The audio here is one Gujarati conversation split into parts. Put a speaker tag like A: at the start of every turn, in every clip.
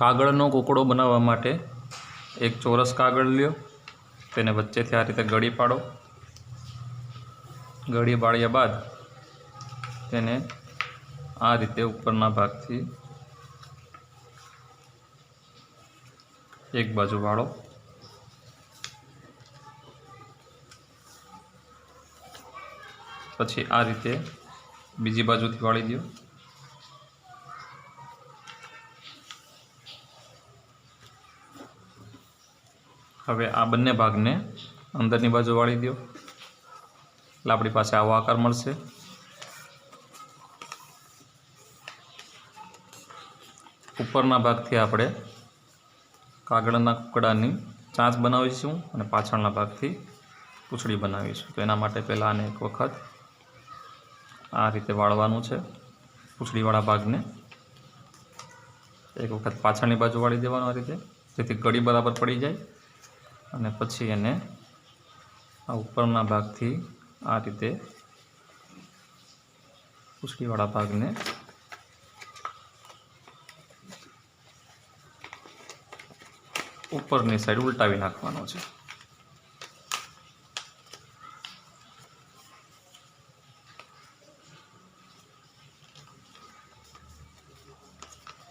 A: કાગળનો કૂકડો બનાવવા માટે એક ચોરસ કાગળ લ્યો, તેને વચ્ચેથી આ રીતે ગળી પાડો. ગળી પાડ્યા બાદ તેને આ રીતે ઉપરના ભાગથી એક બાજુ વાળો. પછી આ રીતે બીજી બાજુથી વાળી દો હવે આ બંને ભાગને અંદરની બાજુ વાળી દો. એટલે આપણી પાસે આવો આકાર મળશે. ઉપરના ભાગથી આપણે કાગળના કુકડાની ચાંચ બનાવીશું અને પાછળના ભાગથી પૂંછડી બનાવીશું. તો એના માટે પહેલાં આને એક વખત આ રીતે વાળવાનું છે. પૂછડીવાળા ભાગને એક વખત પાછળની બાજુ વાળી દેવાનું આ રીતે. જેથી કડી બરાબર પડી જાય. અને પછી એને આ ઉપરના ભાગથી આ રીતે પૂંછડીવાળા ભાગને ઉપરની સાઈડ ઉલટાવી નાખવાનો છે.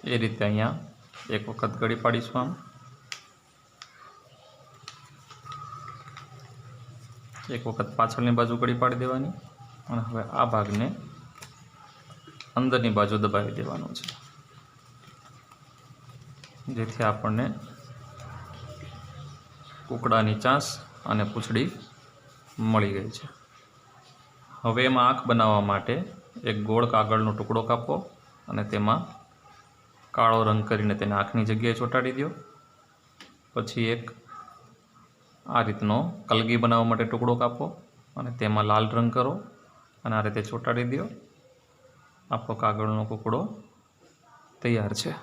A: એ રીતે અહીંયા એક વખત ગળી પાડીશું આમ. એક વખત પાછળની બાજુ કડી પાડી દેવાની અને હવે આ ભાગને અંદરની બાજુ દબાવી દેવાનો છે. જેથી આપણને કૂકડાની ચાંસ અને પૂંછડી મળી ગઈ છે. હવે એમાં આંખ બનાવવા માટે એક ગોળ કાગળનો ટુકડો કાપો અને તેમાં કાળો રંગ કરીને તેને આંખની જગ્યાએ ચોંટાડી દો. પછી એક આ રીતનો કલગી બનાવવા માટે ટુકડો કાપો અને તેમાં લાલ રંગ કરો અને આ રીતે ચોંટાડી દો. આપણો કાગળનો ટુકડો તૈયાર છે.